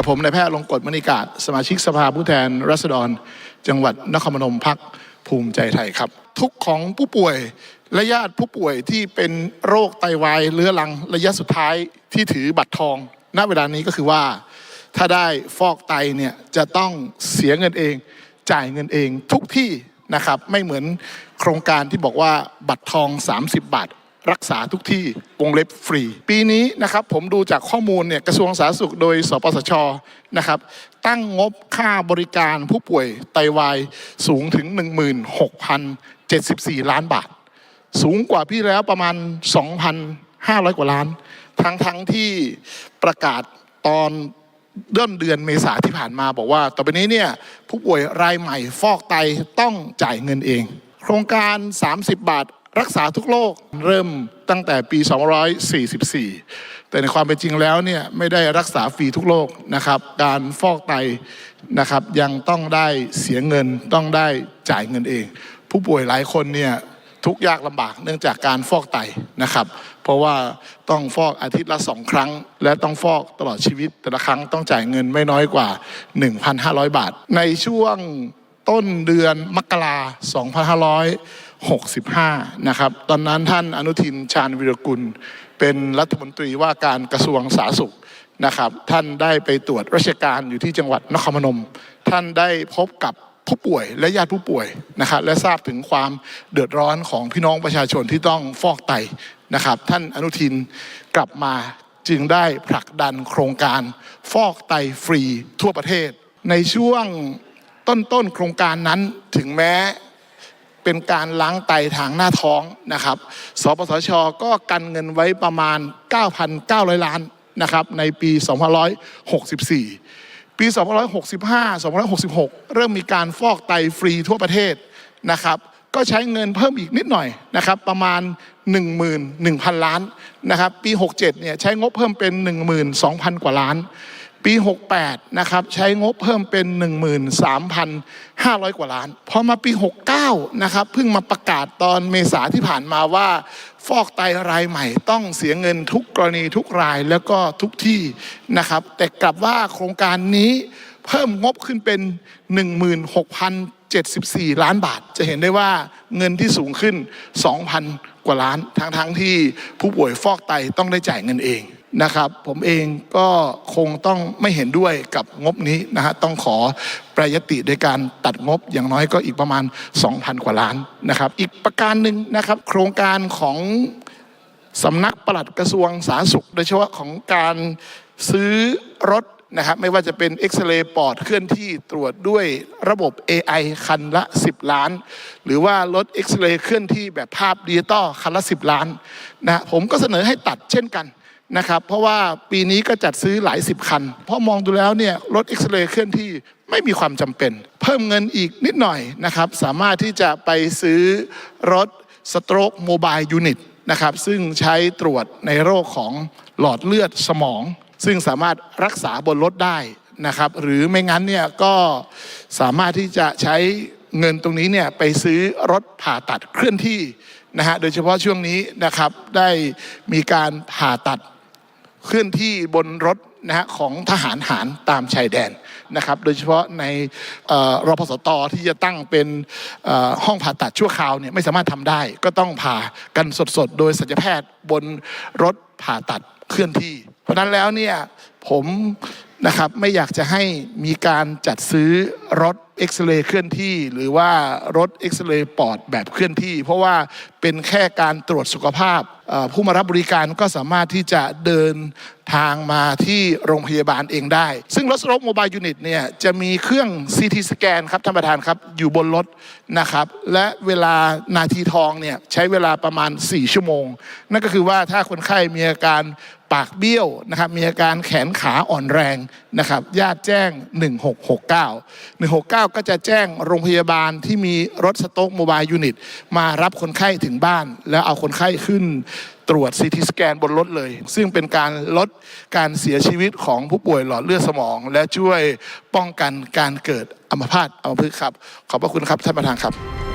กับผมนายแพทย์ลงกฎมณีกาศสมาชิกสภาผู้แทนราษฎร จังหวัดนครพนมพักภูมิใจไทยครับ ทุกข์ของผู้ป่วยและญาติผู้ป่วยที่เป็นโรคไตวายเรื้อรังระยะสุดท้ายที่ถือบัตรทอง ณเวลานี้ก็คือว่า ถ้าได้ฟอกไตเนี่ยจะต้องเสียเงินเอง จ่ายเงินเองทุกที่นะครับไม่เหมือนโครงการที่บอกว่าบัตรทอง 30 บาท รักษาทุกที่วงเล็บฟรี ปีนี้นะครับผมดูจากข้อมูลเนี่ยกระทรวงสาธารณสุขโดย สปสชนะครับตั้งงบค่าบริการผู้ป่วยไตวายสูงถึง 16,074 ล้านบาท สูงกว่าพี่แล้วประมาณ 2,500 กว่าล้าน ทั้งทั้งที่ประกาศตอนเดือนเดือนเมษาที่ผ่านมาบอกว่า ต่อไปนี้เนี่ยผู้ป่วยรายใหม่ฟอกไตต้องจ่ายเงินเอง โครงการ 30 บาทรักษาทุกโรคเริ่มตั้งแต่ปี 244 แต่ในความเป็นจริงแล้วเนี่ยไม่ได้รักษาฟรีทุกโรคนะครับ การฟอกไตนะครับยังต้องได้เสียเงินต้องได้จ่ายเงินเอง ผู้ป่วยหลายคนเนี่ยทุกยากลำบากเนื่องจากการฟอกไตนะครับ เพราะว่าต้องฟอกอาทิตย์ละสองครั้ง และต้องฟอกตลอดชีวิตแต่ละครั้งต้องจ่ายเงินไม่น้อยกว่า 1,500 บาท ในช่วง ต้นเดือนมกรา2565 นะครับ ตอนนั้นท่านอนุทินชาญวิรกุล เป็นรัฐมนตรีว่าการกระทรวงสาธารณสุขนะครับ ท่านได้ไปตรวจราชการอยู่ที่จังหวัดนครพนม ท่านได้พบกับผู้ป่วยและญาติผู้ป่วยนะครับและทราบถึงความเดือดร้อนของพี่น้องประชาชนที่ต้องฟอกไตนะครับ ท่านอนุทินกลับมาจึงได้ผลักดันโครงการฟอกไตฟรีทั่วประเทศ ในช่วง ต้นๆโครงการนั้นถึงแม้เป็นการล้างไตทางหน้าท้องนะครับ สปสช ก็กันเงินไว้ประมาณ 9,900 ล้านนะครับในปี2564 ปี 2565 2566 เริ่มมีการฟอกไตฟรีทั่วประเทศนะครับก็ใช้เงินเพิ่มอีกนิดหน่อยนะครับประมาณ 11,000 ล้านนะครับปี 67เนี่ยใช้งบเพิ่มเป็น 12,000 กว่าล้าน ปี 68 นะครับ ใช้งบเพิ่มเป็น 13,500 กว่าล้าน พอมาปี 69 นะครับ เพิ่งมาประกาศตอนเมษาที่ผ่านมาว่า ฟอกไตรายใหม่ต้องเสียเงินทุกกรณีทุกรายแล้วก็ทุกที่นะครับ แต่กลับว่าโครงการนี้เพิ่มงบขึ้นเป็น 16,074 ล้านบาท จะเห็นได้ว่าเงินที่สูงขึ้น 2,000 กว่าล้าน ทั้งทั้งๆที่ผู้ป่วยฟอกไตต้องได้จ่ายเงินเอง นะครับ ผมเองก็คงต้องไม่เห็นด้วยกับงบนี้นะฮะต้องขอแปรยติโดยการตัดงบอย่างน้อยก็อีกประมาณ 2,000 กว่าล้านนะครับ อีกประการหนึ่งนะครับ โครงการของสำนักปลัดกระทรวงสาธารณสุข โดยเฉพาะของการซื้อรถนะครับไม่ว่าจะเป็นเอ็กซเรย์ปอดเคลื่อนที่ตรวจด้วยระบบ AI คันละ 10 ล้าน หรือว่ารถเอ็กซเรย์เคลื่อนที่แบบภาพดิจิตอลคันละ 10 ล้านนะผมก็เสนอให้ตัดเช่นกัน นะครับ เพราะว่าปีนี้ก็จัดซื้อหลายสิบคัน เพราะมองดูแล้วเนี่ยรถเอ็กซเรย์เคลื่อนที่ไม่มีความจำเป็น เพิ่มเงินอีกนิดหน่อยนะครับ สามารถที่จะไปซื้อรถสโตรกโมบายยูนิตนะครับ ซึ่งใช้ตรวจในโรคของหลอดเลือดสมอง ซึ่งสามารถรักษาบนรถได้นะครับ หรือไม่งั้นเนี่ยก็สามารถที่จะใช้เงินตรงนี้เนี่ยไปซื้อรถผ่าตัดเคลื่อนที่นะฮะ โดยเฉพาะช่วงนี้นะครับได้มีการผ่าตัด เคลื่อนที่บนรถนะฮะของทหารหารตามชายแดนนะครับ โดยเฉพาะในรพสตที่จะตั้งเป็นห้องผ่าตัดชั่วคราวเนี่ยไม่สามารถทำได้ ก็ต้องผ่ากันสดๆ โดยศัลยแพทย์บนรถผ่าตัดเคลื่อนที่ เพราะฉะนั้นแล้วเนี่ยผมนะครับไม่อยากจะให้มีการจัดซื้อรถเอ็กซเรย์เคลื่อนที่ หรือว่ารถเอ็กซเรย์ปอดแบบเคลื่อนที่ เพราะว่าเป็นแค่การตรวจสุขภาพ ผู้มารับบริการก็สามารถที่จะเดินทางมาที่โรงพยาบาลเองได้ ซึ่งรถรถโมบายยูนิตเนี่ยจะมีเครื่อง CT สแกนครับท่านประธานครับ อยู่บนรถนะครับ และเวลานาทีทองเนี่ยใช้เวลาประมาณ 4 ชั่วโมง นั่นก็คือว่าถ้าคนไข้มีอาการปากเบี้ยวนะครับมีอาการแขนขาอ่อนแรงนะครับญาติแจ้ง 1669 169 ก็จะแจ้งโรงพยาบาลที่มีรถสโต๊กโมบายยูนิตมารับคนไข้ถึงบ้าน แล้วเอาคนไข้ขึ้นตรวจซีทีสแกนบนรถเลย ซึ่งเป็นการลดการเสียชีวิตของผู้ป่วยหลอดเลือดสมอง และช่วยป้องกันการเกิดอัมพาตอัมพฤกษ์ครับ ขอบพระคุณครับท่านประธานครับ